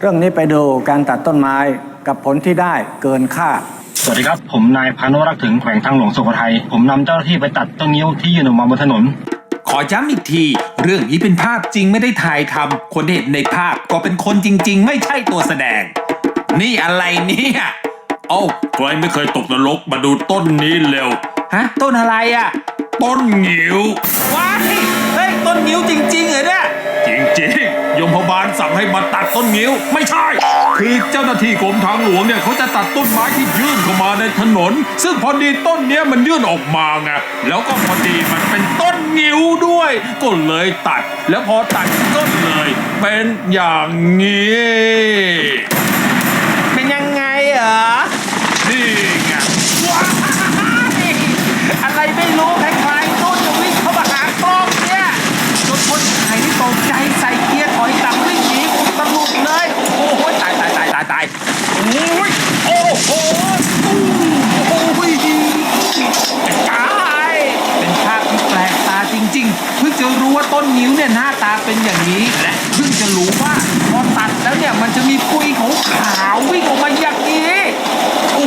เรื่องนี้ไปดูการตัดต้นไม้กับผลที่ได้เกินคาดสวัสดีครับ ผมนายพานุรักษ์ถึงแขวงทางหลวงสุโขทัยผมนำเจ้าหน้าที่ไปตัดต้นนิ้วที่ยืนออกมาบนถนน ขอย้ำอีกที เรื่องนี้เป็นภาพจริงไม่ได้ถ่ายทำคนที่เห็นในภาพก็เป็นคนจริง ๆ ไม่ใช่ตัวแสดง นี่อะไรเนี่ยเอ้าใครไม่เคยตกนรกมาดูต้นนี้เร็ว ฮะ ต้นอะไรอะ่ะ ต้นงิ้วว้ายเฮ้ยต้นงิ้วจริงๆเหรอเนี่ย จริงๆ ยมพบาลสั่งให้มาตัดต้นงิ้ว ไม่ใช่ คือเจ้าหน้าที่กรมทางหลวงเนี่ยเขาจะตัดต้นไม้ที่ยื่นเข้ามาในถนน ซึ่งพอดีต้นเนี้ยมันยื่นออกมาไงแล้วก็พอดีมันเป็นต้นงิ้วด้วยก็เลยตัด แล้วพอตัดก็เลย เป็นอย่างนี้ เป็นยังไงเหรอ นี่ไงว้ายอะไรไม่รู้คล้ายๆต้นจะวิ่งเข้ามาหากล้องเนี่ยจนคนถ่ายที่ตกใจใส่เกียร์ถอยหลังวิ่งหนีอุตลุดเลย โอ้โหตายตายตายตายตายโอ้ยโอ้โหตู้โอ้ยตายเป็นภาพที่แปลกตาจ ริงๆ เพิ่งจะรู้ว่าต้นนิ้วเนี่ยหน้าตาเป็นอย่างนี้ และเพิ่งจะรู้ว่าพอตัดแล้วเนี่ยมันจะมีปุยของขาววิ่งออกมาอย่างนี้โอ้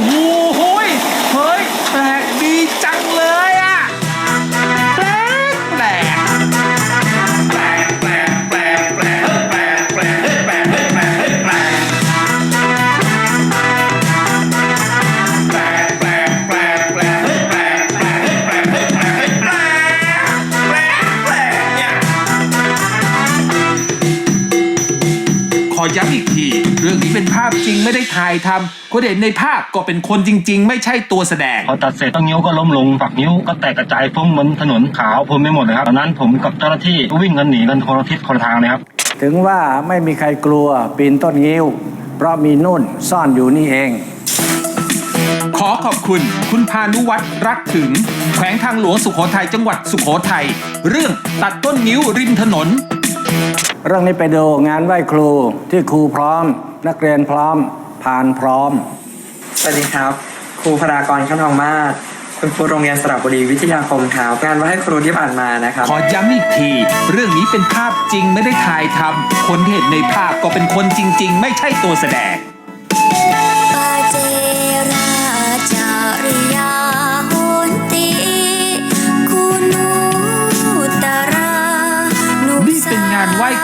ย้ำอีกที เรื่องนี้เป็นภาพจริงไม่ได้ถ่ายทำคนเห็นในภาพก็เป็นคนจริง ๆ ไม่ใช่ตัวแสดง พอตัดเสร็จต้นนิ้วก็ล้มลงฝักนิ้วก็แตกกระจายพุ่งบนถนนขาวพรมไปหมดเลยครับตอนนั้นผมกับเจ้าหน้าที่ก็วิ่งกันหนีกันคนละทิศคนละทางเลยครับ ถึงว่าไม่มีใครกลัวปีนต้นงิ้ว เพราะมีนุ่นซ่อนอยู่นี่เอง ขอขอบคุณ คุณพานุวัตรรักถึง แขวงทางหลวงสุโขทัยจังหวัดสุโขทัยเรื่องตัดต้นนิ้วริมถนน เรื่องนี้ไปดูงานไหว้ครูที่ครูพร้อม นักเรียนพร้อม ผ่านพร้อม สวัสดีครับ ครูพรากรข้ามทองมาศคุณครูโรงเรียนสระบุรีวิทยาคมครับงานว่าให้ครูที่ผ่านมานะครับ ขอย้ำอีกที เรื่องนี้เป็นภาพจริงไม่ได้ถ่ายทำคนที่เห็นในภาพก็เป็นคนจริง ๆ ไม่ใช่ตัวแสดง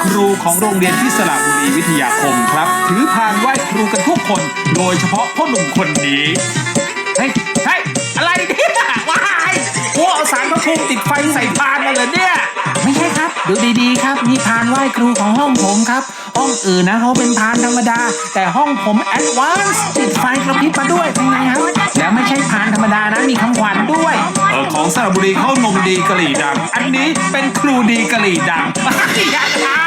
ครูของโรงเรียนที่สระบุรีวิทยาคมครับ ถือพานไหว้ครูกันทุกคน โดยเฉพาะพ่อหนุ่มคนนี้เฮ้ยเฮ้ยอะไรเนี่ยว้ายโอ้เอาสารพระภูมิติดไฟใส่พานมาเลยเนี่ย ไม่ใช่ครับ ดูดีๆครับนี่พานไหว้ครูของห้องผมครับ ห้องอื่นนะเขาเป็นพานธรรมดา แต่ห้องผมแอดวานซ์ติดไฟกระพริบมาด้วยเป็นไงครับ แล้วไม่ใช่พานธรรมดานะมีคำขวัญด้วย เออของสระบุรีเข้านมดีกะหรี่ดัง อันนี้เป็นครูดีกะหรี่ดังยาชา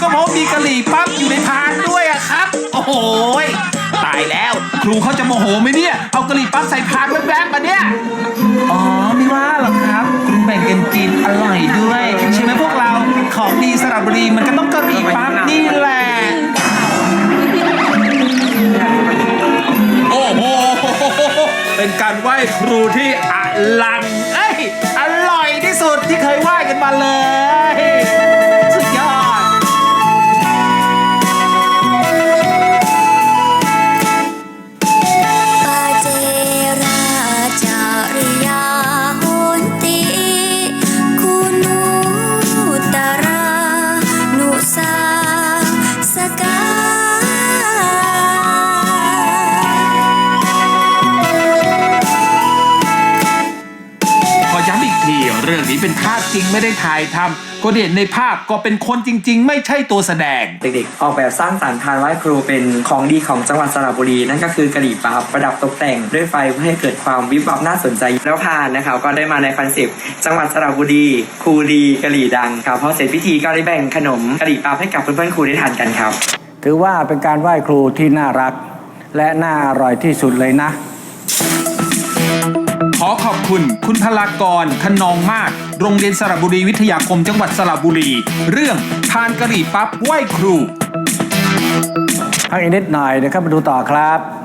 ก็เพราะมีกะหรี่ปั๊บอยู่ในพานด้วยอะครับ โอ้โหยตายแล้ว ครูเขาจะโมโหไหมเนี่ย เอากะหรี่ปั๊บใส่พานแวบๆมาเนี่ย ครูที่อลันเอ้ยอร่อยที่สุดที่เคยไหว้กันมาเลย เรื่องนี้เป็นภาพจริงไม่ได้ถ่ายทำคนที่เห็นในภาพก็เป็นคนจริง ๆ ไม่ใช่ตัวแสดง เด็กๆ ออกแบบสร้างสรรค์พานไหว้ครูเป็นของดีของจังหวัดสระบุรี นั่นก็คือกะหรี่ปั๊บประดับตกแต่งด้วยไฟเพื่อให้เกิดความวิบวับน่าสนใจแล้วพานนะครับก็ได้มาในคอนเซปต์จังหวัดสระบุรีครูดีกะหรี่ดังครับพอเสร็จพิธีก็ได้แบ่งขนมกะหรี่ปั๊บให้กับเพื่อนๆครูได้ทานกันครับ ถือว่าเป็นการไหว้ครูที่น่ารัก และน่าอร่อยที่สุดเลยนะข อขอบคุณคุณพลากรขนองมาก โรงเรียนสระบุรีวิทยาคมจังหวัดสระบุรี เรื่องทานกะหรี่ปั๊บไหว้ครูทางเอีกนิดหน่อยเดี๋ยวเข้ามาดูต่อครับ